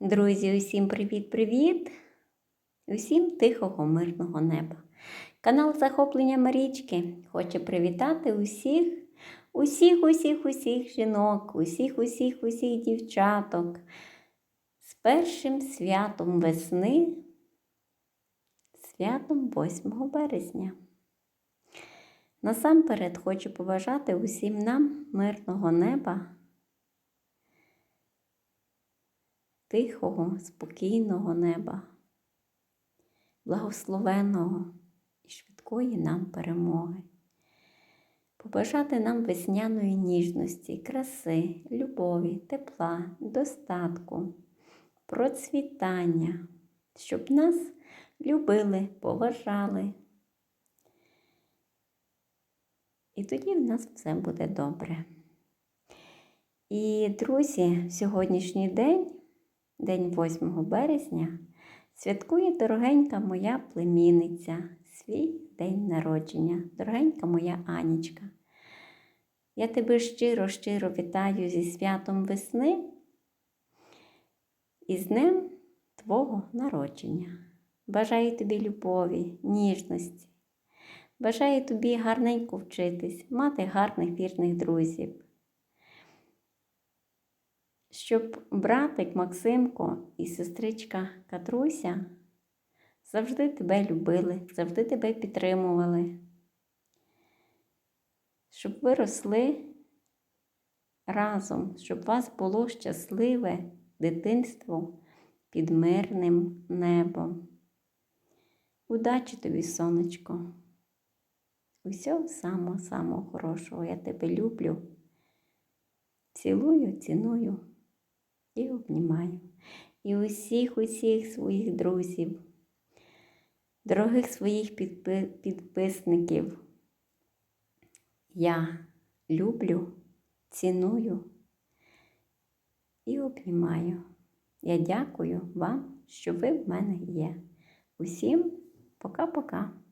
Друзі, усім привіт-привіт! Усім тихого, мирного неба. Канал Захоплення Марічки хоче привітати усіх, усіх, усіх, усіх жінок, усіх, усіх, усіх дівчаток з першим святом весни, святом 8 березня. Насамперед хочу побажати усім нам мирного неба. Тихого, спокійного неба, благословеного і швидкої нам перемоги, побажати нам весняної ніжності, краси, любові, тепла, достатку, процвітання, щоб нас любили, поважали. І тоді в нас все буде добре. І, друзі, в сьогоднішній день День 8 березня святкує дорогенька моя племінниця, свій день народження, дорогенька моя Анічка. Я тебе щиро-щиро вітаю зі святом весни і з днем Твого народження. Бажаю тобі любові, ніжності. Бажаю тобі гарненько вчитись, мати гарних вірних друзів щоб братик Максимко і сестричка Катруся завжди тебе любили, завжди тебе підтримували, щоб ви росли разом, щоб у вас було щасливе дитинство під мирним небом. Удачі тобі, сонечко! Усього самого-самого хорошого. Я тебе люблю. Цілую, ціную і обнімаю. І усіх, усіх своїх друзів, дорогих своїх підписників. Я люблю, ціную і обнімаю. Я дякую вам, що ви в мене є. Усім пока-пока.